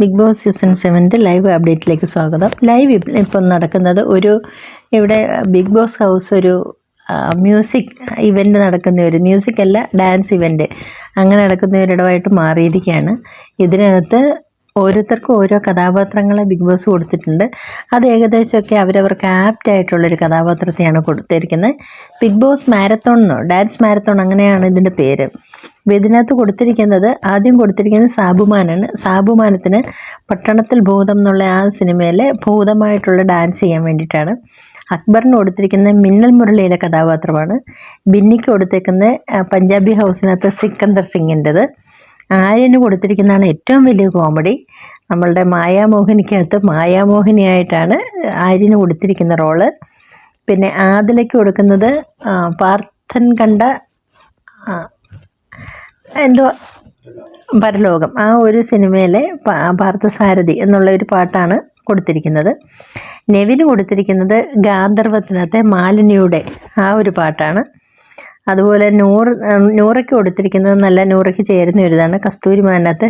Big Boss season സെവന്റെ live അപ്ഡേറ്റിലേക്ക് സ്വാഗതം. ലൈവ് ഇപ്പം നടക്കുന്നത് ഒരു ഇവിടെ ബിഗ് ബോസ് ഹൗസ് ഒരു മ്യൂസിക് ഇവന്റ് നടക്കുന്ന ഒരു മ്യൂസിക് അല്ല ഡാൻസ് ഇവന്റ് അങ്ങനെ നടക്കുന്ന ഒരിടമായിട്ട് മാറിയിരിക്കുകയാണ്. ഇതിനകത്ത് ഓരോരുത്തർക്കും ഓരോ കഥാപാത്രങ്ങളെ ബിഗ് ബോസ് കൊടുത്തിട്ടുണ്ട്. അത് ഏകദേശമൊക്കെ അവരവർക്ക് ആപ്റ്റ് ആയിട്ടുള്ളൊരു കഥാപാത്രത്തെയാണ് കൊടുത്തിരിക്കുന്നത്. ബിഗ് ബോസ് മാരത്തോൺ എന്നോ ഡാൻസ് മാരത്തോൺ അങ്ങനെയാണ് ഇതിന്റെ പേര്. ഇതിനകത്ത് കൊടുത്തിരിക്കുന്നത് ആദ്യം കൊടുത്തിരിക്കുന്നത് സാബുമാനാണ്. സാബുമാനത്തിന് പട്ടണത്തിൽ ഭൂതം എന്നുള്ള ആ സിനിമയിലെ ഭൂതമായിട്ടുള്ള ഡാൻസ് ചെയ്യാൻ വേണ്ടിയിട്ടാണ്. അക്ബറിന് കൊടുത്തിരിക്കുന്ന മിന്നൽ മുരളിയിലെ കഥാപാത്രമാണ്. ബിന്നിക്ക് കൊടുത്തേക്കുന്ന പഞ്ചാബി ഹൗസിനകത്ത് സിക്കന്ദർ സിംഗിന്റെത്. ആര്യന് കൊടുത്തിരിക്കുന്നതാണ് ഏറ്റവും വലിയ കോമഡി നമ്മളുടെ മായാമോഹിനിക്കകത്ത് മായാമോഹിനിയായിട്ടാണ് ആര്യന് കൊടുത്തിരിക്കുന്ന റോൾ പിന്നെ ആദിലയ്ക്ക് കൊടുക്കുന്നത് പാർത്ഥൻ കണ്ട എന്തോ പരലോകം ആ ഒരു സിനിമയിലെ പാർത്ഥസാരഥി എന്നുള്ള ഒരു പാട്ടാണ് കൊടുത്തിരിക്കുന്നത്. നെവിന് കൊടുത്തിരിക്കുന്നത് ഗാന്ധർവത്തിനകത്തെ മാലിന്യയുടെ ആ ഒരു പാട്ടാണ്. അതുപോലെ ഉം, നൂറയ്ക്ക് കൊടുത്തിരിക്കുന്നത് നല്ല നൂറയ്ക്ക് ചേരുന്ന ഒരു ഇതാണ് കസ്തൂരി മാനകത്ത്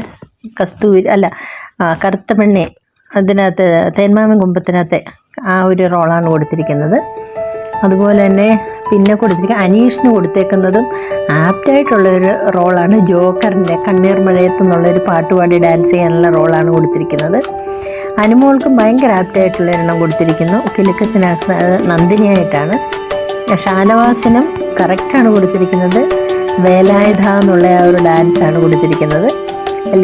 കസ്തൂരി അല്ല കറുത്ത പെണ്ണെ അതിനകത്ത് തേന്മാമൻ കുമ്പത്തിനകത്തെ ആ ഒരു റോളാണ് കൊടുത്തിരിക്കുന്നത്. അതുപോലെ തന്നെ പിന്നെ കൊടുത്തിരിക്കുന്ന അനീഷിന് കൊടുത്തേക്കുന്നതും ആപ്റ്റായിട്ടുള്ള ഒരു റോളാണ് ജോക്കറിന്റെ കണ്ണീർ മഴയത്ത് എന്നുള്ളൊരു പാട്ടുപാടി ഡാൻസ് ചെയ്യാനുള്ള റോളാണ് കൊടുത്തിരിക്കുന്നത്. അനുമോൾക്കും ഭയങ്കര ആപ്റ്റായിട്ടുള്ള ഒരെണ്ണം കൊടുത്തിരിക്കുന്നു. കിലുക്കത്തിനകത്ത് അത് നന്ദിനിയായിട്ടാണ്. ഷാനവാസിനും കറക്റ്റാണ് കൊടുത്തിരിക്കുന്നത്. വേലായുധ എന്നുള്ള ആ ഒരു ഡാൻസാണ് കൊടുത്തിരിക്കുന്നത്.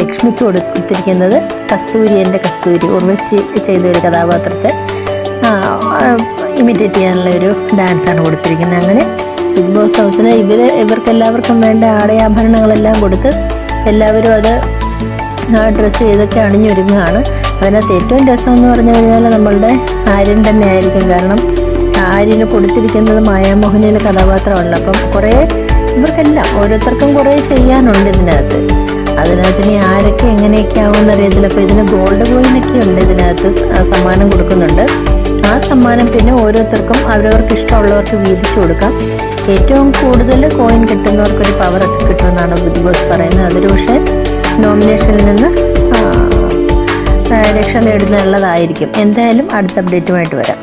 ലക്ഷ്മിക്ക് കൊടുത്തിരിക്കുന്നത് കസ്തൂരി എന്റെ കസ്തൂരി. ഉർവശി ചെയ്ത ഒരു കഥാപാത്രത്തെ. ഇമിറ്റേറ്റ് ചെയ്യാനുള്ള ഒരു ഡാൻസാണ് കൊടുത്തിരിക്കുന്നത്. അങ്ങനെ ബിഗ് ബോസ് ഹൗസിന് ഇവർ ഇവർക്ക് എല്ലാവർക്കും വേണ്ട ആടയാഭരണങ്ങളെല്ലാം കൊടുത്ത് എല്ലാവരും അത് ആ ഡ്രസ്സ് ചെയ്തൊക്കെ അണിഞ്ഞൊരുങ്ങുകയാണ്. അതിനകത്ത് ഏറ്റവും രസം എന്ന് പറഞ്ഞു കഴിഞ്ഞാൽ നമ്മളുടെ ആര്യൻ തന്നെ ആയിരിക്കും കാരണം ആര്യന് കൊടുത്തിരിക്കുന്നത് മായാമോഹനിയിലെ കഥാപാത്രമല്ല അപ്പം കുറേ ഇവർക്കെല്ലാം ഓരോരുത്തർക്കും കുറേ ചെയ്യാനുണ്ട് ഇതിനകത്ത്. അതിനകത്ത് ഇനി ആരൊക്കെ എങ്ങനെയൊക്കെ ആവുമെന്ന് അപ്പോൾ ഇതിന് ഗോൾഡ് കോയിനൊക്കെ ഉണ്ട് ഇതിനകത്ത് സമ്മാനം കൊടുക്കുന്നുണ്ട്. ആ സമ്മാനം പിന്നെ ഓരോരുത്തർക്കും അവരവർക്ക് ഇഷ്ടമുള്ളവർക്ക് വീതിച്ചു കൊടുക്കാം. ഏറ്റവും കൂടുതൽ കോയിൻ കിട്ടുന്നവർക്കൊരു ഒക്കെ കിട്ടുമെന്നാണ് ബിഗ് ബോസ് പറയുന്നത്. അതൊരു പക്ഷേ നോമിനേഷനിൽ നിന്ന് രക്ഷ നേടുന്നുള്ളതായിരിക്കും എന്തായാലും അടുത്ത അപ്ഡേറ്റുമായിട്ട് വരാം.